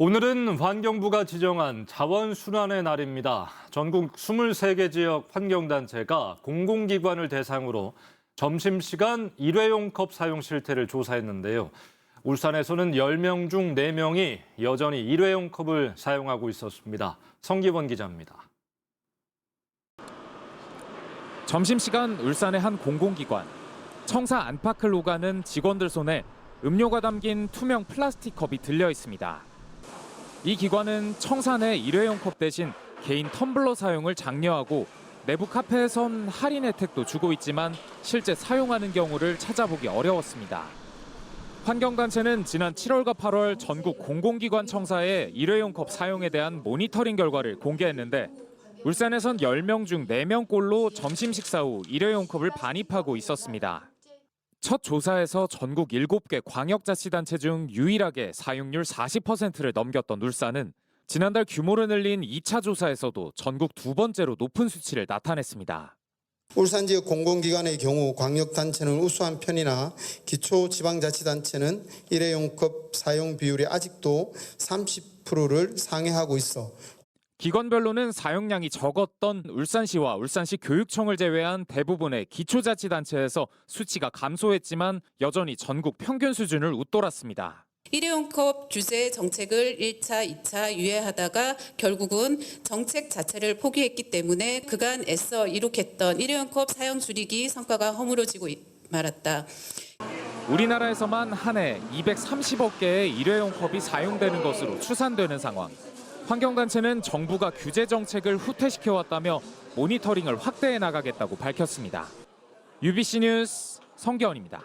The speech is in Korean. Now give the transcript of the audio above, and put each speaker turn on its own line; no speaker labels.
오늘은 환경부가 지정한 자원순환의 날입니다. 전국 23개 지역 환경단체가 공공기관을 대상으로 점심시간 일회용 컵 사용 실태를 조사했는데요. 울산에서는 10명 중 4명이 여전히 일회용 컵을 사용하고 있었습니다. 성기원 기자입니다.
점심시간 울산의 한 공공기관. 청사 안팎을 오가는 직원들 손에 음료가 담긴 투명 플라스틱 컵이 들려 있습니다. 이 기관은 내 일회용 컵 대신 개인 텀블러 사용을 장려하고 내부 카페에선 할인 혜택도 주고 있지만 실제 사용하는 경우를 찾아보기 어려웠습니다. 환경단체는 지난 7월과 8월 전국 공공기관 청사의 일회용 컵 사용에 대한 모니터링 결과를 공개했는데 울산에선 10명 중 4명꼴로 점심 식사 후 일회용 컵을 반입하고 있었습니다. 첫 조사에서 전국 7개 광역자치단체 중 유일하게 사용률 40%를 넘겼던 울산은 지난달 규모를 늘린 2차 조사에서도 전국 두 번째로 높은 수치를 나타냈습니다.
울산 지역 공공기관의 경우 광역단체는 우수한 편이나 기초지방자치단체는 일회용컵 사용 비율이 아직도 30%를 상회하고 있어
기관별로는 사용량이 적었던 울산시와 울산시 교육청을 제외한 대부분의 기초자치단체에서 수치가 감소했지만 여전히 전국 평균 수준을 웃돌았습니다.
일회용 컵 규제 정책을 1차, 2차 유예하다가 결국은 정책 자체를 포기했기 때문에 그간 애써 이룩했던 일회용 컵 사용 줄이기 성과가 허물어지고 있- 말았다.
우리나라에서만 한 해 230억 개의 일회용 컵이 사용되는 것으로 추산되는 상황. 환경단체는 정부가 규제 정책을 후퇴시켜 왔다며 모니터링을 확대해 나가겠다고 밝혔습니다. UBC 뉴스 성기원입니다.